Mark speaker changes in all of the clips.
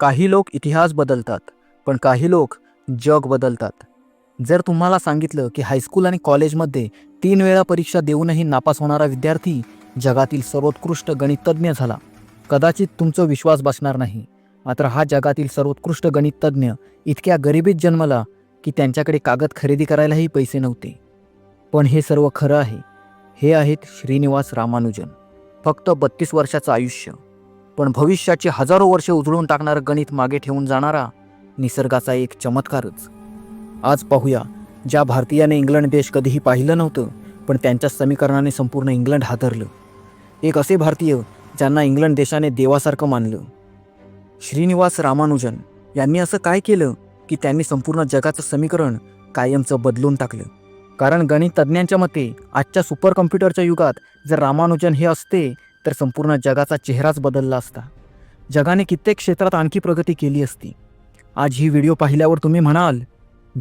Speaker 1: काही लोक इतिहास बदलतात पण काही लोक जग बदलतात. जर तुम्हाला सांगितलं की हायस्कूल आणि कॉलेजमध्ये तीन वेळा परीक्षा देऊनही नापास होणारा विद्यार्थी जगातील सर्वोत्कृष्ट गणिततज्ञ झाला कदाचित तुमचा विश्वास बसणार नाही. मात्र हा जगातील सर्वोत्कृष्ट गणिततज्ञ इतक्या गरिबीत जन्मला की त्यांच्याकडे कागद खरेदी करायलाही पैसे नव्हते. पण हे सर्व खरं आहे. हे आहेत श्रीनिवास रामानुजन. फक्त बत्तीस वर्षाचं आयुष्य. पण भविष्याची हजारो वर्षे उजळून टाकणारं गणित मागे ठेवून जाणारा निसर्गाचा एक चमत्कारच. आज पाहूया ज्या भारतीयाने इंग्लंड देश कधीही पाहिलं नव्हतं पण त्यांच्या समीकरणाने संपूर्ण इंग्लंड हादरलं. एक असे भारतीय ज्यांना इंग्लंड देशाने देवासारखं मानलं. श्रीनिवास रामानुजन यांनी असं काय केलं की त्यांनी संपूर्ण जगाचं समीकरण कायमचं बदलून टाकलं? कारण गणित तज्ज्ञांच्या मते आजच्या सुपर कम्प्युटरच्या युगात जर रामानुजन हे असते तर संपूर्ण जगाचा चेहराच बदलला असता. जगाने कित्येक क्षेत्रात आणखी प्रगती केली असती. आज ही व्हिडिओ पाहिल्यावर तुम्ही म्हणाल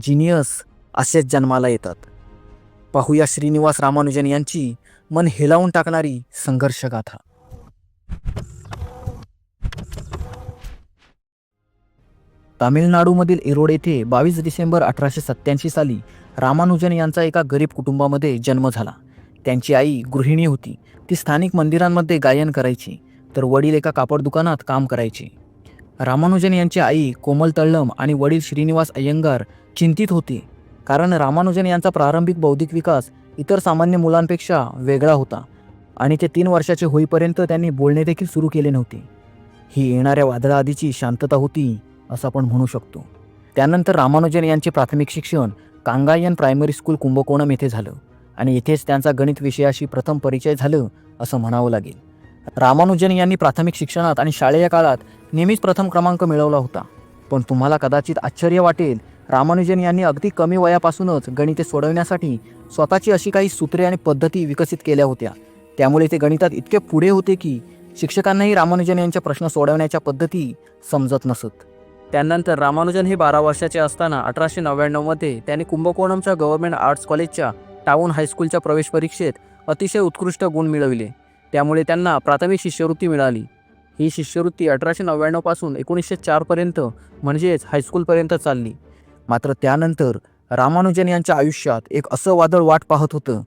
Speaker 1: जिनियस असेच जन्माला येतात. पाहूया श्रीनिवास रामानुजन यांची मन हेलावून टाकणारी संघर्षगाथा. तामिळनाडूमधील इरोड येथे बावीस डिसेंबर अठराशे सत्याऐंशी साली रामानुजन यांचा एका गरीब कुटुंबामध्ये जन्म झाला. त्यांची आई गृहिणी होती. ती स्थानिक मंदिरांमध्ये गायन करायची तर वडील एका कापड दुकानात काम करायचे. रामानुजन यांची आई कोमल तळ्ळम आणि वडील श्रीनिवास अय्यंगार चिंतित होते कारण रामानुजन यांचा प्रारंभिक बौद्धिक विकास इतर सामान्य मुलांपेक्षा वेगळा होता आणि ते तीन वर्षाचे होईपर्यंत त्यांनी बोलणे देखील सुरू केले नव्हते. ही येणाऱ्या वादळाआधीची शांतता होती असं आपण म्हणू शकतो. त्यानंतर रामानुजन यांचे प्राथमिक शिक्षण कांगायन प्रायमरी स्कूल कुंभकोणम येथे झालं. आणि इथेच त्यांचा गणित विषयाशी प्रथम परिचय झालं असं म्हणावं लागेल. रामानुजन यांनी प्राथमिक शिक्षणात आणि शालेय काळात नेहमीच प्रथम क्रमांक मिळवला होता. पण तुम्हाला कदाचित आश्चर्य वाटेल रामानुजन यांनी अगदी कमी वयापासूनच गणिते सोडवण्यासाठी स्वतःची अशी काही सूत्रे आणि पद्धती विकसित केल्या होत्या. त्यामुळे ते गणितात इतके पुढे होते की शिक्षकांनाही रामानुजन यांच्या प्रश्न सोडवण्याच्या पद्धती समजत नसत. त्यानंतर रामानुजन हे बारा वर्षाचे असताना अठराशे नव्याण्णवमध्ये त्यांनी कुंभकोणमच्या गव्हर्नमेंट आर्ट्स कॉलेजच्या टाऊन हायस्कूलच्या प्रवेश परीक्षेत अतिशय उत्कृष्ट गुण मिळविले. त्यामुळे त्यांना प्राथमिक शिष्यवृत्ती मिळाली. ही शिष्यवृत्ती अठराशे नव्याण्णवपासून एकोणीसशे चारपर्यंत म्हणजेच हायस्कूलपर्यंत चालली. मात्र त्यानंतर रामानुजन यांच्या आयुष्यात एक असं वादळ वाट पाहत होतं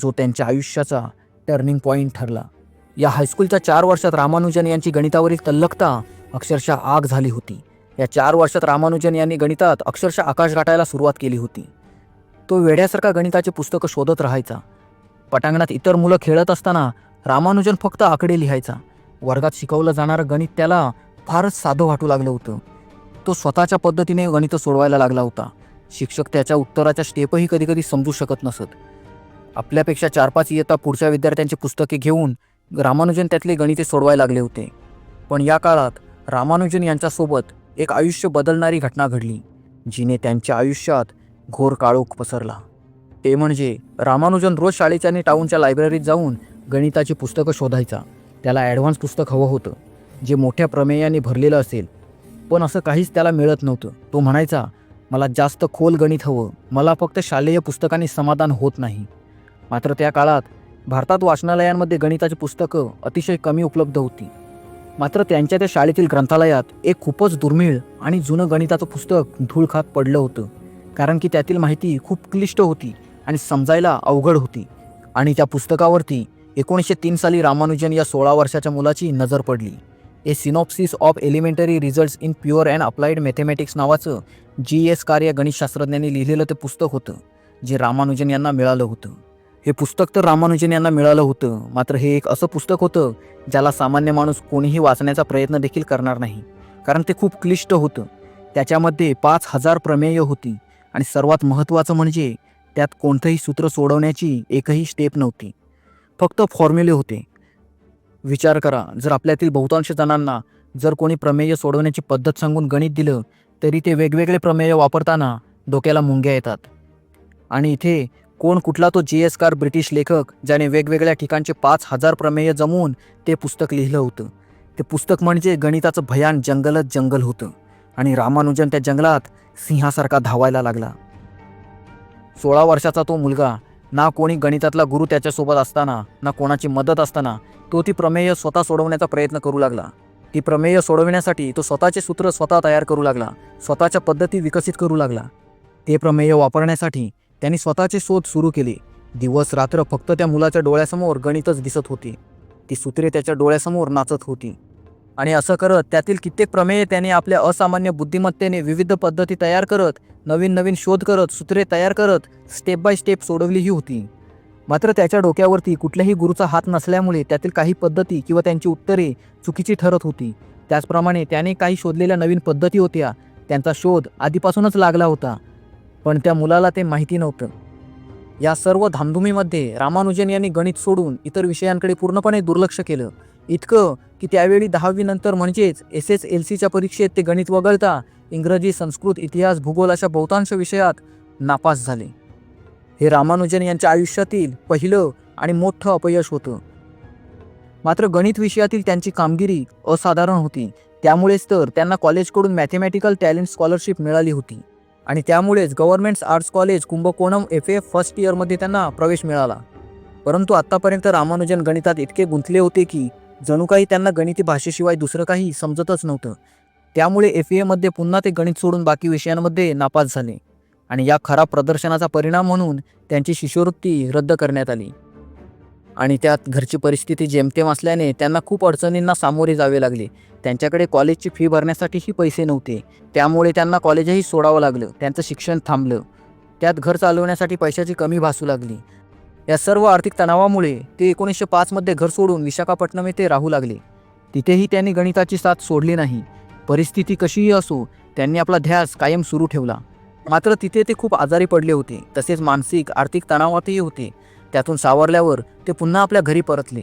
Speaker 1: जो त्यांच्या आयुष्याचा टर्निंग पॉईंट ठरला. या हायस्कूलच्या चार वर्षात रामानुजन यांची गणितावरील तल्लकता अक्षरशः आग झाली होती. या चार वर्षात रामानुजन यांनी गणितात अक्षरशः आकाश गाठायला सुरुवात केली होती. तो वेड्यासारखा गणिताचे पुस्तकं शोधत राहायचा. पटांगणात इतर मुलं खेळत असताना रामानुजन फक्त आकडे लिहायचा. वर्गात शिकवलं जाणारं गणित त्याला फारच साधं वाटू लागलं होतं. तो स्वतःच्या पद्धतीने गणितं सोडवायला लागला होता. शिक्षक त्याच्या उत्तराच्या स्टेपही कधीकधी समजू शकत नसत. आपल्यापेक्षा चार पाच इयत्ता पुढच्या विद्यार्थ्यांची पुस्तके घेऊन रामानुजन त्यातले गणिते सोडवायला लागले होते. पण या काळात रामानुजन यांच्यासोबत एक आयुष्य बदलणारी घटना घडली जिने त्यांच्या आयुष्यात घोर काळोख पसरला. ते म्हणजे रामानुजन रोज शाळेच्या आणि टाऊनच्या लायब्ररीत जाऊन गणिताची पुस्तकं शोधायचा. त्याला ॲडव्हान्स पुस्तक हवं होतं जे मोठ्या प्रमेयाने भरलेलं असेल. पण असं काहीच त्याला मिळत नव्हतं. तो म्हणायचा मला जास्त खोल गणित हवं. मला फक्त शालेय पुस्तकांनी समाधान होत नाही. मात्र त्या काळात भारतात वाचनालयांमध्ये गणिताची पुस्तकं अतिशय कमी उपलब्ध होती. मात्र त्यांच्या त्या शाळेतील ग्रंथालयात एक खूपच दुर्मिळ आणि जुनं गणिताचं पुस्तक धूळ खात पडलं होतं. कारण की त्यातील माहिती खूप क्लिष्ट होती आणि समजायला अवघड होती. आणि त्या पुस्तकावरती एकोणीसशे तीन साली रामानुजन या सोळा वर्षाच्या मुलाची नजर पडली. A synopsis of elementary results in pure and applied mathematics नावाचं जी एस कार्य गणितशास्त्रज्ञांनी लिहिलेलं ते पुस्तक होतं जे रामानुजन यांना मिळालं होतं. हे पुस्तक तर रामानुजन यांना मिळालं होतं मात्र हे एक असं पुस्तक होतं ज्याला सामान्य माणूस कोणीही वाचण्याचा प्रयत्न देखील करणार नाही. कारण ते खूप क्लिष्ट होतं. त्याच्यामध्ये पाच हजार प्रमेय होती. आणि सर्वात महत्त्वाचं म्हणजे त्यात कोणतंही सूत्र सोडवण्याची एकही स्टेप नव्हती. फक्त फॉर्म्युले होते. विचार करा जर आपल्यातील बहुतांश जणांना जर कोणी प्रमेय सोडवण्याची पद्धत सांगून गणित दिलं तरी ते वेगवेगळे प्रमेय वापरताना डोक्याला मुंग्या येतात. आणि इथे कोण कुठला तो जी एस कार ब्रिटिश लेखक ज्याने वेगवेगळ्या ठिकाणचे पाच हजार प्रमेय जमवून ते पुस्तक लिहिलं होतं. ते पुस्तक म्हणजे गणिताचं भयान जंगलच जंगल होतं. आणि रामानुजन त्या जंगलात सिंहासारखा धावायला लागला. सोळा वर्षाचा तो मुलगा ना कोणी गणितातला गुरु त्याच्यासोबत असताना ना कोणाची मदत असताना तो ती प्रमेय स्वतः सोडवण्याचा प्रयत्न करू लागला. ती प्रमेय सोडविण्यासाठी तो स्वतःचे सूत्र स्वतः तयार करू लागला स्वतःच्या पद्धती विकसित करू लागला. ते प्रमेय वापरण्यासाठी त्यांनी स्वतःचे शोध सुरू केले. दिवस रात्र फक्त त्या मुलाच्या डोळ्यासमोर गणितच दिसत होती. ती सूत्रे त्याच्या डोळ्यासमोर नाचत होती. आणि असं करत त्यातील कित्येक प्रमेय त्याने आपल्या असामान्य बुद्धिमत्तेने विविध पद्धती तयार करत नवीन नवीन शोध करत सूत्रे तयार करत स्टेप बाय स्टेप सोडवलीही होती. मात्र त्याच्या डोक्यावरती कुठल्याही गुरुचा हात नसल्यामुळे त्यातील काही पद्धती किंवा त्यांची उत्तरे चुकीची ठरत होती. त्याचप्रमाणे त्याने काही शोधलेल्या नवीन पद्धती होत्या. त्यांचा शोध आधीपासूनच लागला होता. पण त्या मुलाला ते माहिती नव्हतं. या सर्व धामधुमीमध्ये रामानुजन यांनी गणित सोडून इतर विषयांकडे पूर्णपणे दुर्लक्ष केलं. इतकं की त्यावेळी दहावीनंतर म्हणजेच एस एस एल सीच्या परीक्षेत ते गणित वगळता इंग्रजी संस्कृत इतिहास भूगोल अशा बहुतांश विषयात नापास झाले. हे रामानुजन यांच्या आयुष्यातील पहिलं आणि मोठं अपयश होतं. मात्र गणित विषयातील त्यांची कामगिरी असाधारण होती. त्यामुळेच तर त्यांना कॉलेजकडून मॅथमॅटिकल टॅलेंट स्कॉलरशिप मिळाली होती. आणि त्यामुळेच governments arts college Kumbakonam F A first इयरमध्ये त्यांना प्रवेश मिळाला. परंतु आत्तापर्यंत रामानुजन गणितात इतके गुंतले होते की जणू काही त्यांना गणिती भाषेशिवाय दुसरं काही समजतच नव्हतं. त्यामुळे एफ एमध्ये पुन्हा ते गणित सोडून बाकी विषयांमध्ये नापास झाले आणि या खराब प्रदर्शनाचा परिणाम म्हणून त्यांची शिष्यवृत्ती रद्द करण्यात आली. आणि त्यात घरची परिस्थिती जेमतेम असल्याने त्यांना खूप अडचणींना सामोरे जावे लागले. त्यांच्याकडे कॉलेजची फी भरण्यासाठीही पैसे नव्हते. त्यामुळे त्यांना कॉलेजही सोडावं लागलं. त्यांचं शिक्षण थांबलं. त्यात घर चालवण्यासाठी पैशाची कमी भासू लागली. या सर्व आर्थिक तणावामुळे ते एकोणीसशे पाचमध्ये घर सोडून विशाखापट्टणम येथे राहू लागले. तिथेही त्यांनी गणिताची साथ सोडली नाही. परिस्थिती कशीही असो त्यांनी आपला ध्यास कायम सुरू ठेवला. मात्र तिथे ते खूप आजारी पडले होते. तसेच मानसिक आर्थिक तणावातही होते. त्यातून सावरल्यावर ते पुन्हा आपल्या घरी परतले.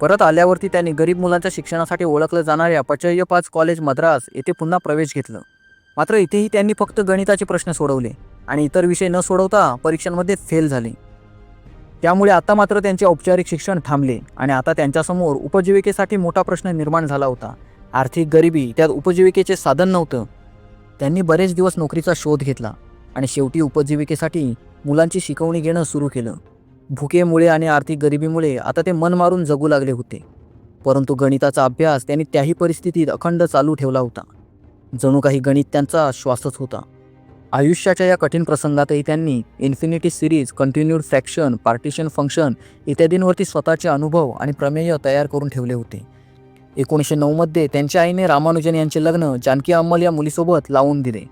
Speaker 1: परत आल्यावरती त्यांनी गरीब मुलांच्या शिक्षणासाठी ओळखलं जाणाऱ्या पचय्य पाच कॉलेज मद्रास येथे पुन्हा प्रवेश घेतलं. मात्र इथेही त्यांनी फक्त गणिताचे प्रश्न सोडवले आणि इतर विषय न सोडवता परीक्षांमध्ये फेल झाले. त्यामुळे आता मात्र त्यांचे औपचारिक शिक्षण थांबले आणि आता त्यांच्यासमोर उपजीविकेसाठी मोठा प्रश्न निर्माण झाला होता. आर्थिक गरिबी त्यात उपजीविकेचे साधन नव्हतं. त्यांनी बरेच दिवस नोकरीचा शोध घेतला आणि शेवटी उपजीविकेसाठी मुलांची शिकवणी घेणं सुरू केलं. भुकेमुळे आणि आर्थिक गरिबीमुळे आता ते मन मारून जगू लागले होते. परंतु गणिताचा अभ्यास त्यांनी त्याही परिस्थितीत अखंड चालू ठेवला होता. जणू काही गणित त्यांचा श्वासच होता. आयुष्याच्या या कठीण प्रसंगातही त्यांनी infinity series continued fraction partition function इत्यादींवरती स्वतःचे अनुभव आणि प्रमेय तयार करून ठेवले होते. एकोणीसशे नऊमध्ये त्यांच्या आईने रामानुजन यांचे लग्न जानकी अंमल या मुलीसोबत लावून दिले.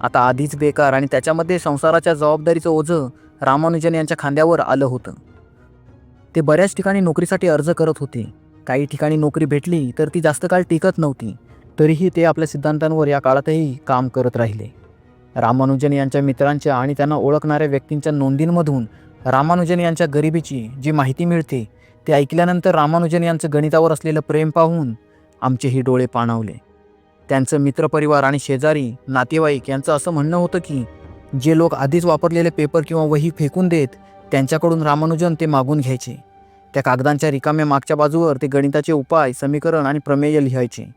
Speaker 1: आता आधीच बेकार आणि त्याच्यामध्ये संसाराच्या जबाबदारीचं ओझं रामानुजन यांच्या खांद्यावर आलं होतं. ते बऱ्याच ठिकाणी नोकरीसाठी अर्ज करत होते. काही ठिकाणी नोकरी भेटली तर ती जास्त काळ टिकत नव्हती. तरीही ते आपल्या सिद्धांतांवर या काळातही काम करत राहिले. रामानुजन यांच्या मित्रांच्या आणि त्यांना ओळखणाऱ्या व्यक्तींच्या नोंदींमधून रामानुजन यांच्या गरिबीची जी माहिती मिळते ते ऐकल्यानंतर रामानुजन यांचं गणितावर असलेलं प्रेम पाहून आमचेही डोळे पाणावले. त्यांचं मित्रपरिवार आणि शेजारी नातेवाईक यांचं असं म्हणणं होतं की जे लोक आधीच वापरलेले पेपर किंवा वही फेकून देत त्यांच्याकडून रामानुजन ते मागून घ्यायचे. त्या कागदांच्या रिकाम्या मागच्या बाजूवर ते गणिताचे उपाय समीकरण आणि प्रमेय लिहायचे.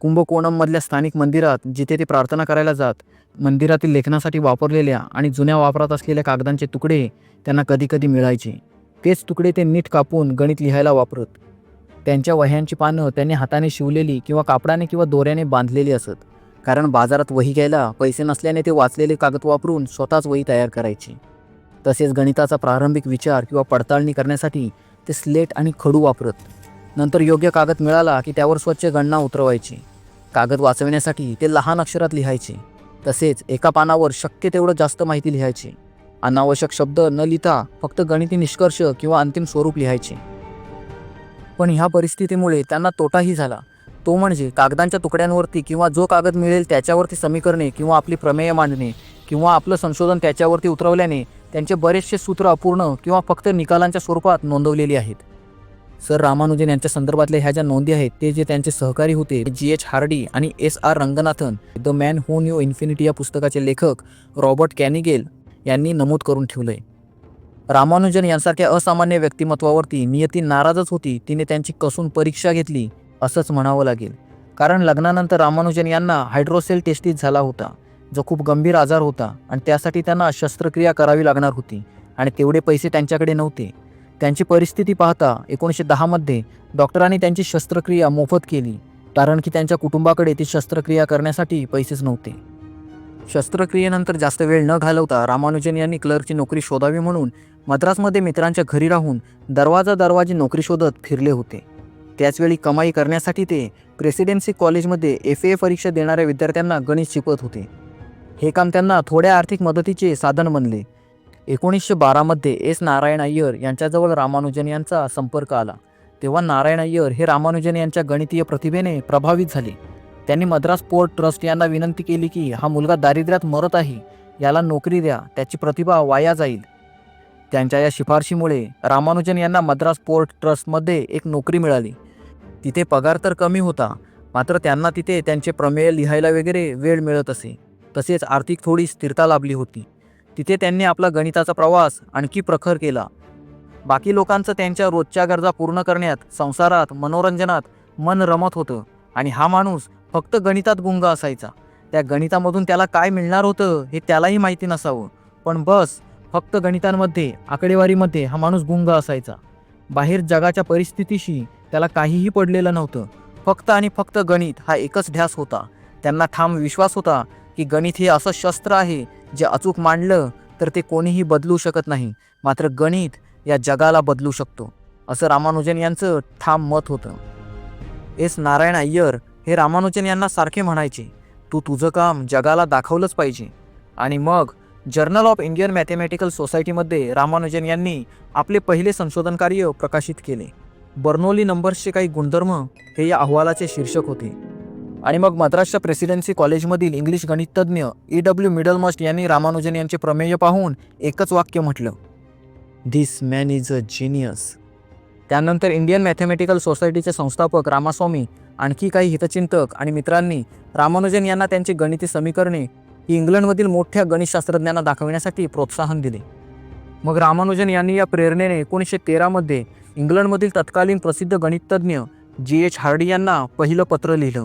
Speaker 1: कुंभकोणममधल्या स्थानिक मंदिरात जिथे ते प्रार्थना करायला जात मंदिरातील लेखनासाठी वापरलेल्या आणि जुन्या वापरात असलेल्या कागदांचे तुकडे त्यांना कधीकधी मिळायचे. तेच तुकडे ते नीट कापून गणित लिहायला वापरत. त्यांच्या वह्यांची पानं त्यांनी हाताने शिवलेली किंवा कापडाने किंवा दोऱ्याने बांधलेली असत. कारण बाजारात वही घ्यायला पैसे नसल्याने ते वाचलेले कागद वापरून स्वतःच वही तयार करायचे. तसेच गणिताचा प्रारंभिक विचार किंवा पडताळणी करण्यासाठी ते स्लेट आणि खडू वापरत. नंतर योग्य कागद मिळाला की त्यावर स्वच्छ गणना उतरवायची. कागद वाचविण्यासाठी ते लहान अक्षरात लिहायचे. तसेच एका पानावर शक्य तेवढं जास्त माहिती लिहायची. अनावश्यक शब्द न लिहिता फक्त गणिती निष्कर्ष किंवा अंतिम स्वरूप लिहायचे. पण ह्या परिस्थितीमुळे त्यांना तोटाही झाला. तो म्हणजे कागदांच्या तुकड्यांवरती किंवा जो कागद मिळेल त्याच्यावरती समीकरणे किंवा आपली प्रमेय मांडणे किंवा आपलं संशोधन त्याच्यावरती उतरवल्याने त्यांचे बरेचसे सूत्र अपूर्ण किंवा फक्त निकालांच्या स्वरूपात नोंदवलेली आहेत. सर रामानुजन यांच्या संदर्भातल्या ह्या ज्या नोंदी आहेत ते जे त्यांचे सहकारी होते जी एच हार्डी आणि S R Ranganathan the man who knew infinity या पुस्तकाचे लेखक रॉबर्ट कॅनिगेल यांनी नमूद करून ठेवलंय. रामानुजन यांसारख्या असामान्य व्यक्तिमत्वावरती नियती नाराजच होती तिने त्यांची कसून परीक्षा घेतली असंच म्हणावं लागेल. कारण लग्नानंतर रामानुजन यांना हायड्रोसेल टेस्टीस झाला होता जो खूप गंभीर आजार होता आणि त्यासाठी त्यांना शस्त्रक्रिया करावी लागणार होती आणि तेवढे पैसे त्यांच्याकडे नव्हते. त्यांची परिस्थिती पाहता एकोणीसशे दहामध्ये डॉक्टरांनी त्यांची शस्त्रक्रिया मोफत केली कारण की त्यांच्या कुटुंबाकडे ती शस्त्रक्रिया करण्यासाठी पैसेच नव्हते. शस्त्रक्रियेनंतर जास्त वेळ न घालवता रामानुजन यांनी क्लर्कची नोकरी शोधावी म्हणून मद्रासमध्ये मित्रांच्या घरी राहून दरवाजा दरवाजी नोकरी शोधत फिरले होते. त्याचवेळी कमाई करण्यासाठी ते प्रेसिडेन्सी कॉलेजमध्ये एफ ए परीक्षा देणाऱ्या विद्यार्थ्यांना गणित शिकवत होते. हे काम त्यांना थोड्या आर्थिक मदतीचे साधन बनले. एकोणीसशे बारामध्ये एस नारायण अय्यर यांच्याजवळ रामानुजन यांचा संपर्क आला. तेव्हा नारायण अय्यर हे रामानुजन यांच्या गणितीय प्रतिभेने प्रभावित झाले. त्यांनी मद्रास पोर्ट ट्रस्ट यांना विनंती केली की हा मुलगा दारिद्र्यात मरत आहे याला नोकरी द्या त्याची प्रतिभा वाया जाईल. त्यांच्या या शिफारशीमुळे रामानुजन यांना मद्रास पोर्ट ट्रस्टमध्ये एक नोकरी मिळाली. तिथे पगार तर कमी होता मात्र त्यांना तिथे त्यांचे प्रमेय लिहायला वगैरे वेळ मिळत असे. तसेच आर्थिक थोडी स्थिरता लाभली होती. तिथे त्यांनी आपला गणिताचा प्रवास आणखी प्रखर केला. बाकी लोकांचं त्यांच्या रोजच्या गरजा पूर्ण करण्यात संसारात मनोरंजनात मन रमत होतं आणि हा माणूस फक्त गणितात गुंग असायचा. त्या गणितामधून त्याला काय मिळणार होतं हे त्यालाही माहिती नसावं. पण बस फक्त गणितांमध्ये आकडेवारीमध्ये हा माणूस गुंग असायचा. बाहेर जगाच्या परिस्थितीशी त्याला काहीही पडलेलं नव्हतं. फक्त आणि फक्त गणित हा एकच ध्यास होता. त्यांना ठाम विश्वास होता की गणित हे असं शस्त्र आहे जे अचूक मांडलं तर ते कोणीही बदलू शकत नाही. मात्र गणित या जगाला बदलू शकतो. असं रामानुजन यांचं ठाम मत होतं. एस नारायण अय्यर हे रामानुजन यांना सारखे म्हणायचे तू तुझं काम जगाला दाखवलंच पाहिजे. आणि मग जर्नल ऑफ इंडियन मॅथेमॅटिकल सोसायटीमध्ये रामानुजन यांनी आपले पहिले संशोधन कार्य प्रकाशित केले. बर्नोली नंबर्सचे काही गुणधर्म हे या अहवालाचे शीर्षक होते. आणि मग मद्रासच्या प्रेसिडेन्सी कॉलेजमधील इंग्लिश गणिततज्ञ ई डब्ल्यू मिडलमस्ट यांनी रामानुजन यांचे प्रमेय पाहून एकच वाक्य म्हटलं. This man is a genius त्यानंतर इंडियन मॅथमॅटिकल सोसायटीचे संस्थापक रामास्वामी आणखी काही हितचिंतक आणि मित्रांनी रामानुजन यांना त्यांची गणिती समीकरणे ही इंग्लंडमधील मोठ्या गणितशास्त्रज्ञांना दाखवण्यासाठी प्रोत्साहन दिले. मग रामानुजन यांनी या प्रेरणेने एकोणीसशे तेरामध्ये इंग्लंडमधील तत्कालीन प्रसिद्ध गणिततज्ञ जी एच हार्डी यांना पहिलं पत्र लिहिलं.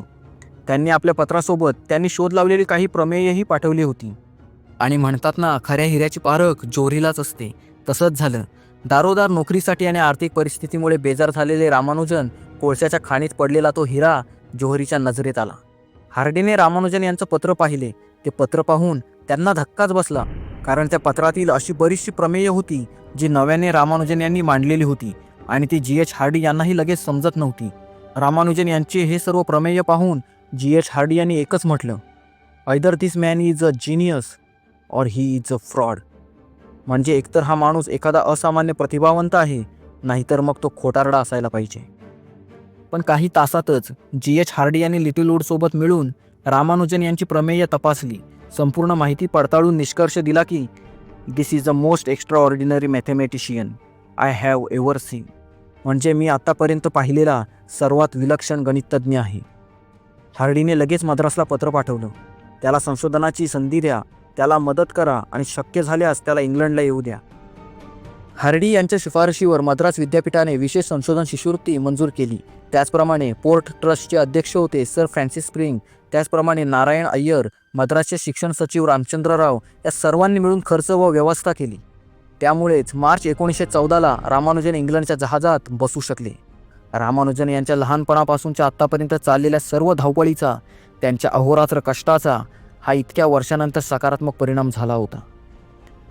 Speaker 1: त्यांनी आपल्या पत्रासोबत त्यांनी शोध लावलेली काही प्रमेयही पाठवली होती. आणि म्हणतात ना खऱ्या हिऱ्याची पारख जोरीलाच असते. तसंच झालं. दारोदार नोकरीसाठी आणि आर्थिक परिस्थितीमुळे बेजार झालेले रामानुजन कोळशाच्या खाणीत पडलेला तो हिरा जोहरीच्या नजरेत आला. हार्डीने रामानुजन यांचं पत्र पाहिले. ते पत्र पाहून त्यांना धक्काच बसला. कारण त्या पत्रातील अशी बरीचशी प्रमेय होती जी नव्याने रामानुजन यांनी मांडलेली होती आणि ती जी एच हार्डी यांनाही लगेच समजत नव्हती. रामानुजन यांचे हे सर्व प्रमेय पाहून जी एच हार्डी यांनी एकच म्हटलं either this man is a genius or he is a fraud. म्हणजे एकतर हा माणूस एखादा असामान्य प्रतिभावंत आहे नाहीतर मग तो खोटारडा असायला पाहिजे. पण काही तासातच जी एच हार्डी यांनी लिटिल वूडसोबत मिळून रामानुजन यांची प्रमेय तपासली संपूर्ण माहिती पडताळून निष्कर्ष दिला की this is a most extraordinary mathematician I have ever seen म्हणजे मी आत्तापर्यंत पाहिलेला सर्वात विलक्षण गणिततज्ञ आहे. हार्डीने लगेच मद्रासला पत्र पाठवलं. त्याला संशोधनाची संधी द्या त्याला मदत करा आणि शक्य झाल्यास त्याला इंग्लंडला येऊ द्या. हार्डी यांच्या शिफारशीवर मद्रास विद्यापीठाने विशेष संशोधन शिष्यवृत्ती मंजूर केली. त्याचप्रमाणे पोर्ट ट्रस्टचे अध्यक्ष होते सर फ्रान्सिस स्प्रिंग त्याचप्रमाणे नारायण अय्यर मद्रासचे शिक्षण सचिव रामचंद्रराव या सर्वांनी मिळून खर्च व व्यवस्था केली. त्यामुळेच मार्च एकोणीसशे चौदाला रामानुजन इंग्लंडच्या जहाजात बसू शकले. रामानुजन यांच्या लहानपणापासूनच्या आत्तापर्यंत चाललेल्या सर्व धावपळीचा त्यांच्या अहोरात्र कष्टाचा हा इतक्या वर्षानंतर सकारात्मक परिणाम झाला होता.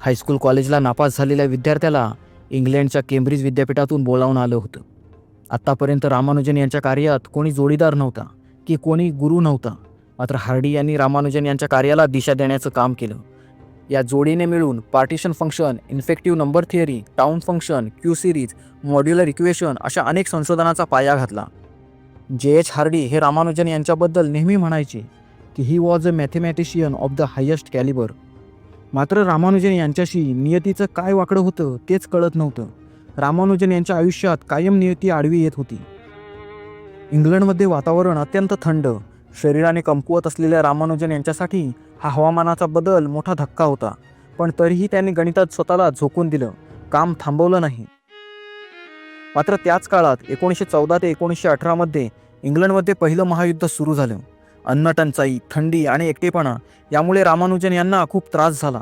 Speaker 1: हायस्कूल कॉलेजला नापास झालेल्या विद्यार्थ्याला इंग्लंडच्या केम्ब्रिज विद्यापीठातून बोलावून आलं होतं. आत्तापर्यंत रामानुजन यांच्या कार्यात कोणी जोडीदार नव्हता की कोणी गुरु नव्हता मात्र हार्डी यांनी रामानुजन यांच्या कार्याला दिशा देण्याचं काम केलं. या जोडीने मिळून partition function infective number theory tau function Q series modular equation अशा अनेक संशोधनाचा पाया घातला. जे एच हार्डी हे रामानुजन यांच्याबद्दल नेहमी म्हणायचे की he was a mathematician of the highest calibre मात्र रामानुजन यांच्याशी नियतीचं काय वाकडं होतं तेच कळत नव्हतं. रामानुजन यांच्या आयुष्यात कायम नियती आडवी येत होती. इंग्लंडमध्ये वातावरण अत्यंत थंड शरीराने कमकुवत असलेल्या रामानुजन यांच्यासाठी हा हवामानाचा बदल मोठा धक्का होता पण तरीही त्यांनी गणितात स्वतःला झोकून दिलं काम थांबवलं नाही. मात्र त्याच काळात एकोणीसशे चौदा ते एकोणीसशे अठरामध्ये इंग्लंडमध्ये पहिलं महायुद्ध सुरू झालं. अन्नटंचाई थंडी आणि एकटेपणा यामुळे रामानुजन यांना खूप त्रास झाला.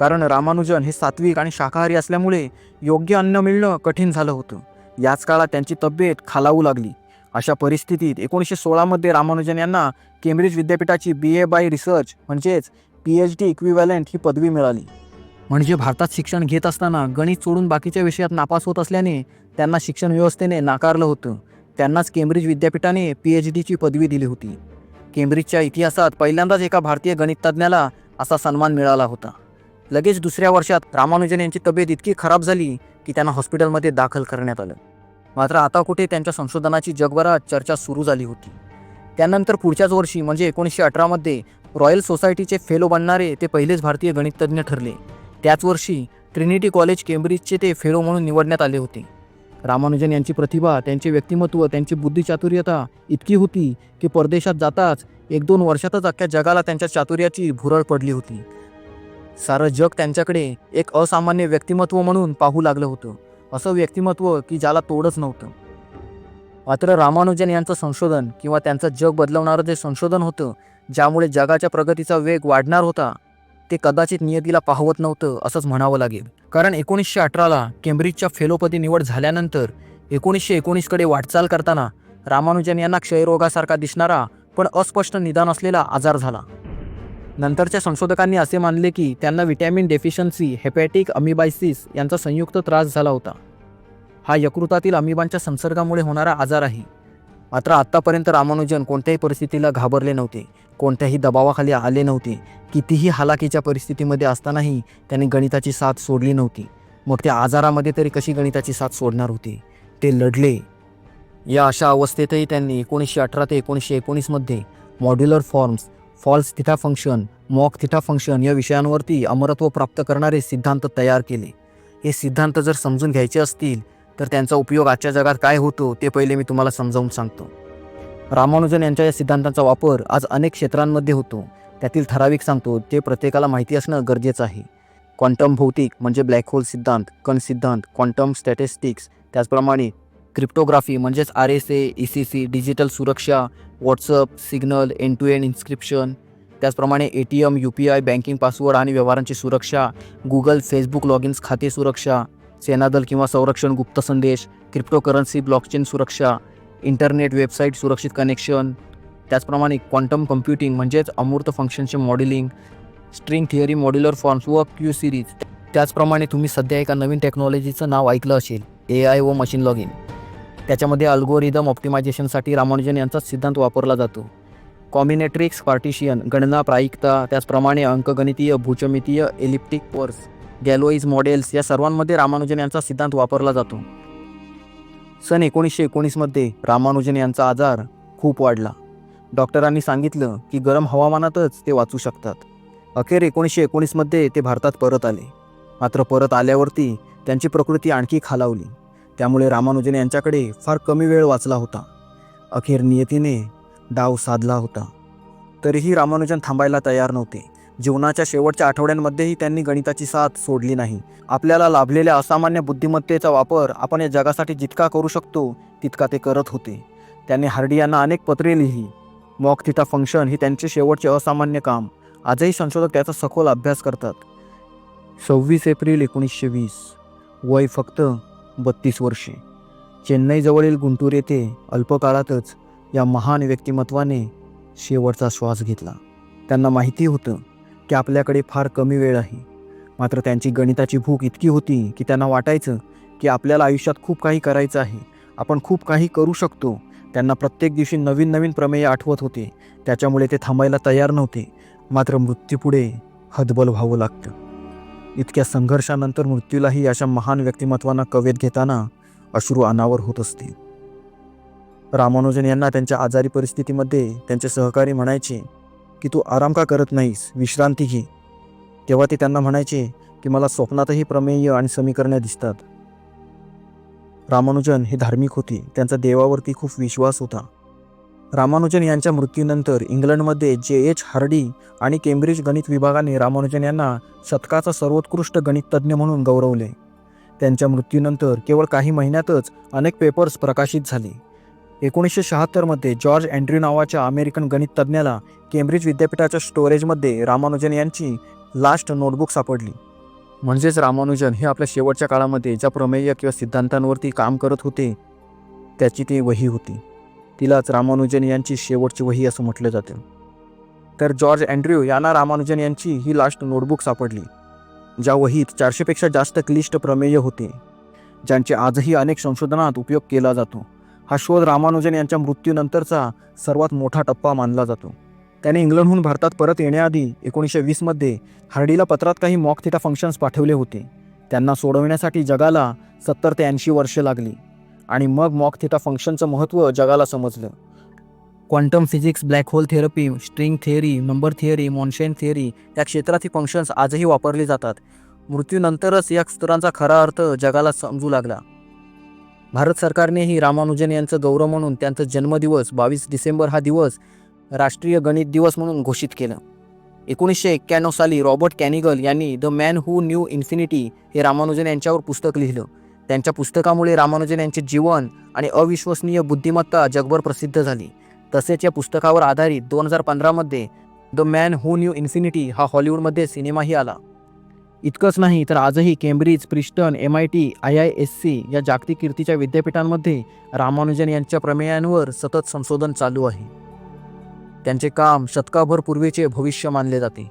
Speaker 1: कारण रामानुजन हे सात्विक आणि शाकाहारी असल्यामुळे योग्य अन्न मिळणं कठीण झालं होतं. याच काळात त्यांची तब्येत खालावू लागली. अशा परिस्थितीत एकोणीसशे सोळामध्ये रामानुजन यांना केम्ब्रिज विद्यापीठाची बी ए बाय रिसर्च म्हणजेच पी एच डी इक्विव्हॅलंट ही पदवी मिळाली. म्हणजे भारतात शिक्षण घेत असताना गणित सोडून बाकीच्या विषयात नापास होत असल्याने त्यांना शिक्षण व्यवस्थेने नाकारलं होतं. त्यांनाच केम्ब्रिज विद्यापीठाने पी एच डीची पदवी दिली होती. केम्ब्रिजच्या इतिहासात पहिल्यांदाच एका भारतीय गणिततज्ज्ञाला असा सन्मान मिळाला होता. लगेच दुसऱ्या वर्षात रामानुजन यांची तब्येत इतकी खराब झाली की त्यांना हॉस्पिटलमध्ये दाखल करण्यात आलं. मात्र आता कुठे त्यांच्या संशोधनाची जगभरात चर्चा सुरू झाली होती. त्यानंतर पुढच्याच वर्षी म्हणजे एकोणीसशे अठरामध्ये रॉयल सोसायटीचे फेलो बनणारे ते पहिलेच भारतीय गणितज्ञ ठरले. त्याच वर्षी ट्रिनिटी कॉलेज केम्ब्रिजचे ते फेलो म्हणून निवडण्यात आले होते. रामानुजन यांची प्रतिभा त्यांचे व्यक्तिमत्व त्यांची बुद्धिचातुर्यता इतकी होती की परदेशात जाताच एक दोन वर्षातच अख्ख्या जगाला त्यांच्या चातुर्याची भुरळ पडली होती. सारं जग त्यांच्याकडे एक असामान्य व्यक्तिमत्व म्हणून पाहू लागलं होतं. असं व्यक्तिमत्व की ज्याला तोडच नव्हतं. मात्र रामानुजन यांचं संशोधन किंवा त्यांचं जग बदलवणारं जे संशोधन होतं ज्यामुळे जगाच्या प्रगतीचा वेग वाढणार होता ते कदाचित नियतीला पाहवत नव्हतं असंच म्हणावं लागेल. कारण एकोणीसशे अठराला केम्ब्रिजच्या फेलोपदी निवड झाल्यानंतर एकोणीसशे एकोणीसकडे वाटचाल करताना रामानुजन यांना क्षयरोगासारखा दिसणारा पण अस्पष्ट निदान असलेला आजार झाला. नंतरच्या संशोधकांनी असे मानले की त्यांना विटॅमिन डेफिशन्सी हेपॅटिक अमिबायसिस यांचा संयुक्त त्रास झाला होता. हा यकृतातील अमिबांच्या संसर्गामुळे होणारा आजार आहे. मात्र आत्तापर्यंत रामानुजन कोणत्याही परिस्थितीला घाबरले नव्हते कोणत्याही दबावाखाली आले नव्हते कितीही हालाकीच्या परिस्थितीमध्ये असतानाही त्यांनी गणिताची साथ सोडली नव्हती. मग त्या आजारामध्ये तरी कशी गणिताची साथ सोडणार होती? ते लढले. या अशा अवस्थेतही त्यांनी एकोणीसशे अठरा ते एकोणीसशे एकोणीसमध्ये modular forms false theta function mock theta function या विषयांवरती अमरत्व प्राप्त करणारे सिद्धांत तयार केले. हे सिद्धांत जर समजून घ्यायचे असतील तर त्यांचा उपयोग आजच्या जगात काय होतो ते पहिले मी तुम्हाला समजावून सांगतो. रामानुजन यांच्या या सिद्धांतांचा वापर आज अनेक क्षेत्रांमध्ये होतो. त्यातील ठराविक सांगतो ते प्रत्येकाला माहिती असणं गरजेचं आहे. क्वांटम भौतिक म्हणजे ब्लॅक होल सिद्धांत कण सिद्धांत क्वांटम स्टॅटिस्टिक्स त्याचप्रमाणे क्रिप्टोग्राफी म्हणजेच R S A E C C digital सुरक्षा WhatsApp signal end to end encryption त्याचप्रमाणे A T M U P I banking password आणि व्यवहारांची सुरक्षा गुगल फेसबुक लॉग इन्स खाते सुरक्षा सेनादल किंवा संरक्षण गुप्त संदेश क्रिप्टोकरन्सी ब्लॉकचेन सुरक्षा इंटरनेट वेबसाईट सुरक्षित कनेक्शन त्याचप्रमाणे क्वांटम कम्प्युटिंग म्हणजेच अमूर्त फंक्शनचे modelling string theory modular forms व क्यू सिरीज. त्याचप्रमाणे तुम्ही सध्या एका नवीन टेक्नॉलॉजीचं नाव ऐकलं असेल ए आय व मशीन लॉगिन. त्याच्यामध्ये अल्गोरिदम ऑप्टिमायझेशनसाठी रामानुजन यांचाच सिद्धांत वापरला जातो. कॉम्बिनेट्रिक्स पार्टिशियन गणना प्रायिकता त्याचप्रमाणे अंकगणितीय भूचमितीय एलिप्टिक पर्स गॅलोईज मॉडेल्स या सर्वांमध्ये रामानुजन यांचा सिद्धांत वापरला जातो. सन एकोणीसशे एकोणीसमध्ये रामानुजन यांचा आजार खूप वाढला. डॉक्टरांनी सांगितलं की गरम हवामानातच ते वाचू शकतात. अखेर एकोणीसशे एकोणीसमध्ये ते भारतात परत आले. मात्र परत आल्यावरती त्यांची प्रकृती आणखी खालावली. त्यामुळे रामानुजन यांच्याकडे फार कमी वेळ वाचला होता. अखेर नियतीने डाव साधला होता. तरीही रामानुजन थांबायला तयार नव्हते. जीवनाच्या शेवटच्या आठवड्यांमध्येही त्यांनी गणिताची साथ सोडली नाही. आपल्याला लाभलेल्या असामान्य बुद्धिमत्तेचा वापर आपण या जगासाठी जितका करू शकतो तितका ते करत होते. त्यांनी हार्डी यांना अनेक पत्रे लिहिली. मॉक थिटा फंक्शन हे त्यांचे शेवटचे असामान्य काम. आजही संशोधक त्याचा सखोल अभ्यास करतात. सव्वीस एप्रिल एकोणीसशे वीस. वय फक्त बत्तीस वर्षे. चेन्नईजवळील गुंटूर येथे अल्पकाळातच या महान व्यक्तिमत्वाने शेवटचा श्वास घेतला. त्यांना माहिती होतं की आपल्याकडे फार कमी वेळ आहे. मात्र त्यांची गणिताची भूक इतकी होती की त्यांना वाटायचं की आपल्याला आयुष्यात खूप काही करायचं आहे. आपण खूप काही करू शकतो. त्यांना प्रत्येक दिवशी नवीन नवीन प्रमेय आठवत होते. त्याच्यामुळे ते थांबायला तयार नव्हते. मात्र मृत्यूपुढे हतबल व्हावं लागतं. इतक्या संघर्षानंतर मृत्यूलाही अशा महान व्यक्तिमत्वांना कवेत घेताना अश्रू अनावर होत असते रामानुजन यांना त्यांच्या आजारी परिस्थितीमध्ये त्यांचे सहकारी म्हणायचे की तू आराम का करत नाहीस? विश्रांती घे. तेव्हा ते त्यांना म्हणायचे की मला स्वप्नातही प्रमेय आणि समीकरणे दिसतात. रामानुजन हे धार्मिक होते. त्यांचा देवावरती खूप विश्वास होता. रामानुजन यांच्या मृत्यूनंतर इंग्लंडमध्ये जे एच हार्डी आणि केम्ब्रिज गणित विभागाने रामानुजन यांना शतकाचा सर्वोत्कृष्ट गणिततज्ज्ञ म्हणून गौरवले. त्यांच्या मृत्यूनंतर केवळ काही महिन्यातच अनेक पेपर्स प्रकाशित झाले. एकोणीसशे शहात्तरमध्ये जॉर्ज अँड्र्यू नावाच्या अमेरिकन गणिततज्ज्ञाला केम्ब्रिज विद्यापीठाच्या स्टोरेजमध्ये रामानुजन यांची लास्ट नोटबुक सापडली. म्हणजेच रामानुजन हे आपल्या शेवटच्या काळामध्ये ज्या प्रमेय किंवा सिद्धांतांवरती काम करत होते त्याची ती वही होती. तिलाच रामानुजन यांची शेवटची वही असं म्हटलं जातं. तर जॉर्ज अँड्र्यू यांना रामानुजन यांची ही लास्ट नोटबुक सापडली ज्या वहीत चारशेपेक्षा जास्त क्लिष्ट प्रमेय होते ज्यांचे आजही अनेक संशोधनात उपयोग केला जातो. हा शोध रामानुजन यांच्या मृत्यूनंतरचा सर्वात मोठा टप्पा मानला जातो. त्याने इंग्लंडहून भारतात परत येण्याआधी एकोणीसशे वीसमध्ये हार्डीला पत्रात काही मॉक थिटा फंक्शन्स पाठवले होते. त्यांना सोडवण्यासाठी जगाला सत्तर ते ऐंशी वर्षे लागली. आणि मग मॉक थिटा फंक्शनचं महत्त्व जगाला समजलं. Quantum physics black hole theory string theory number theory moonshine theory या क्षेत्रात ही फंक्शन्स आजही वापरली जातात. मृत्यूनंतरच या स्तरांचा खरा अर्थ जगाला समजू लागला. भारत सरकारनेही रामानुजन यांचं गौरव म्हणून त्यांचा जन्मदिवस बावीस डिसेंबर हा दिवस राष्ट्रीय गणित दिवस म्हणून घोषित केलं. एकोणीसशे एक्क्याण्णव साली रॉबर्ट कॅनिगल यांनी the man who knew infinity हे रामानुजन यांच्यावर पुस्तक लिहिलं. त्यांच्या पुस्तकामुळे रामानुजन यांचे जीवन आणि अविश्वसनीय बुद्धिमत्ता जगभर प्रसिद्ध झाली. तसेच या पुस्तकावर आधारित दोन हजार पंधरामध्ये the man who knew infinity हा हॉलिवूडमध्ये सिनेमाही आला. इतकंच नाही तर आजही Cambridge Princeton M I T I I S C या जागतिक कीर्तीच्या विद्यापीठांमध्ये रामानुजन यांच्या प्रमेयांवर सतत संशोधन चालू आहे. त्यांचे काम शतकाभर पूर्वीचे भविष्य मानले जाते.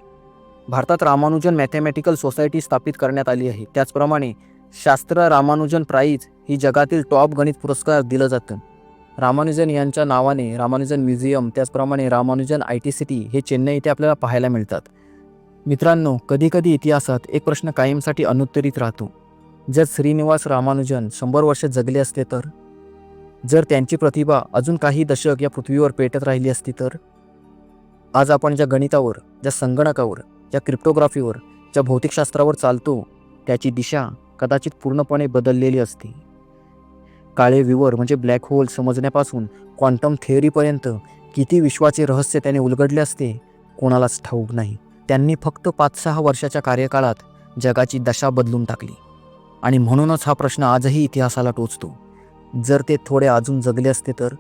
Speaker 1: भारतात रामानुजन मॅथेमॅटिकल सोसायटी स्थापित करण्यात आली आहे. त्याचप्रमाणे शास्त्र रामानुजन प्राईज ही जगातील टॉप गणित पुरस्कार दिलं जातं. रामानुजन यांच्या नावाने रामानुजन म्युझियम त्याचप्रमाणे रामानुजन आय टी सिटी हे चेन्नई इथे आपल्याला पाहायला मिळतात. मित्रांनो कधीकधी इतिहासात एक प्रश्न कायमसाठी अनुत्तरित राहतो. जर श्रीनिवास रामानुजन शंभर वर्ष जगले असते तर? जर त्यांची प्रतिभा अजून काही दशक या पृथ्वीवर पेटत राहिली असती तर? आज आपण ज्या गणितावर ज्या संगणकावर ज्या क्रिप्टोग्राफीवर ज्या भौतिकशास्त्रावर चालतो त्याची दिशा कदाचित पूर्णपणे बदललेली असती. काळे विवर म्हणजे ब्लॅक होल समजण्यापासून क्वांटम थिअरीपर्यंत किती विश्वाचे रहस्य त्याने उलगडले असते कोणालाच ठाऊक नाही. त्यांनी फक्त पाच सहा वर्षाच्या कार्यकाळात जगाची दशा बदलून टाकली. आणि म्हणूनच हा प्रश्न आजही इतिहासाला टोचतो. जर ते थोडे अजून जगले असते तर?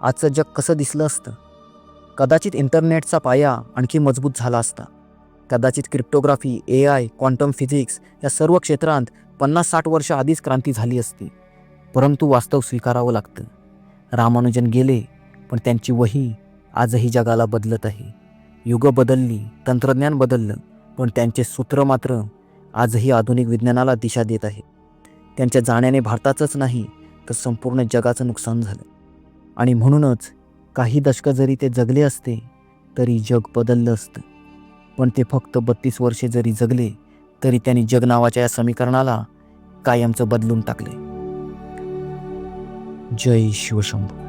Speaker 1: आजचं जग कसं दिसलं असतं? कदाचित इंटरनेटचा पाया आणखी मजबूत झाला असता. कदाचित cryptography A I quantum physics या सर्व क्षेत्रांत पन्नास साठ वर्ष आधीच क्रांती झाली असती. परंतु वास्तव स्वीकारावं लागतं. रामानुजन गेले पण त्यांची वही आजही जगाला बदलत आहे. युग बदलली तंत्रज्ञान बदललं पण त्यांचे सूत्र मात्र आजही आधुनिक विज्ञानाला दिशा देत आहे. त्यांच्या जाण्याने भारताचंच नाही तर संपूर्ण जगाचं नुकसान झालं. आणि म्हणूनच काही दशकं जरी ते जगले असते तरी जग बदललं असतं. पण ते फक्त बत्तीस वर्षे जरी जगले तरी त्यांनी जगनावाच्या या समीकरणाला कायमचं बदलून टाकले. जय शिवशंभू.